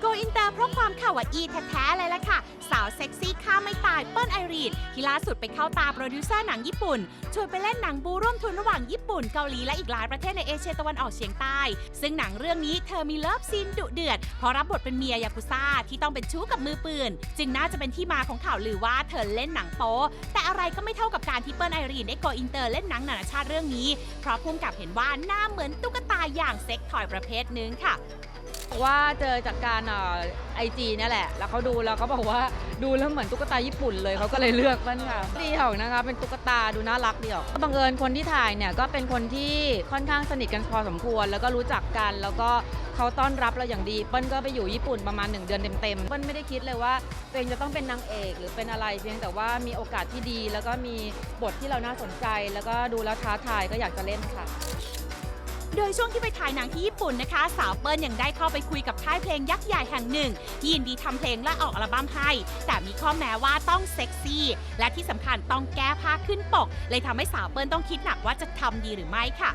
โกอินเตอร์เพราะความคาวาอีแท้ๆเลยล่ะค่ะ สาวเซ็กซี่ข้าไม่ตายเปิ้ลไอรีนที่ล่าสุดไปเข้าตาโปรดิวเซอร์หนังญี่ปุ่น ชวนไปเล่นหนังบูร่วมทุนระหว่างญี่ปุ่นเกาหลีและอีกหลายประเทศในเอเชียตะวันออกเฉียงใต้ ซึ่งหนังเรื่องนี้เธอมีเลิฟซีนดุเดือดเพราะรับบทเป็นเมียยากุซ่าที่ต้องเป็นชู้กับมือปืน จึงน่าจะเป็นที่มาของข่าวลือว่าเธอเล่นหนังโป๊แต่อะไรก็ไม่เท่ากับการที่เปิ้ลไอรีนได้โกอินเตอร์เล่นหนังนานาชาติเรื่องนี้ เพราะพุ่มกับเห็นว่าหน้าเหมือนตุ๊กตาอย่างเซ็กทอยประเภทหนึงค่ะ ว่าเจอจากการไอจีนี่แหละ แล้วเขาดูแล้วเขาบอกว่าดูแล้วเหมือนตุ๊กตาญี่ปุ่นเลยเขาก็เลยเลือกมันค่ะดีออกนะคะเป็นตุ๊กตาดูน่ารักดีออกบังเอิญคนที่ถ่ายเนี่ยก็เป็นคนที่ค่อนข้างสนิทกันพอสมควร แล้วก็รู้จักกันแล้วก็เขาต้อนรับเราอย่างดีเปิ้ลก็ไปอยู่ญี่ปุ่นประมาณ 1 เดือนเต็มๆเปิ้ลไม่ได้คิดเลยว่าตัวเองจะต้องเป็นนางเอกหรือเป็นอะไรเพียงแต่ว่ามีโอกาสที่ดี แล้วก็มีบทที่เราน่าสนใจ แล้วก็ดูแล้วท้าทายก็อยากจะเล่นค่ะ โดยช่วงที่ไปถ่ายหนังที่ญี่ปุ่นนะคะ สาวเปิ้ลยังได้เข้าไปคุยกับค่ายเพลงยักษ์ใหญ่แห่งหนึ่งที่ยินดีทำเพลงและออกอัลบั้มให้ แต่มีข้อแม้ว่าต้องเซ็กซี่ และที่สำคัญต้องแก้ผ้าขึ้นปก เลยทำให้สาวเปิ้ลต้องคิดหนักว่าจะทำดีหรือไม่ค่ะ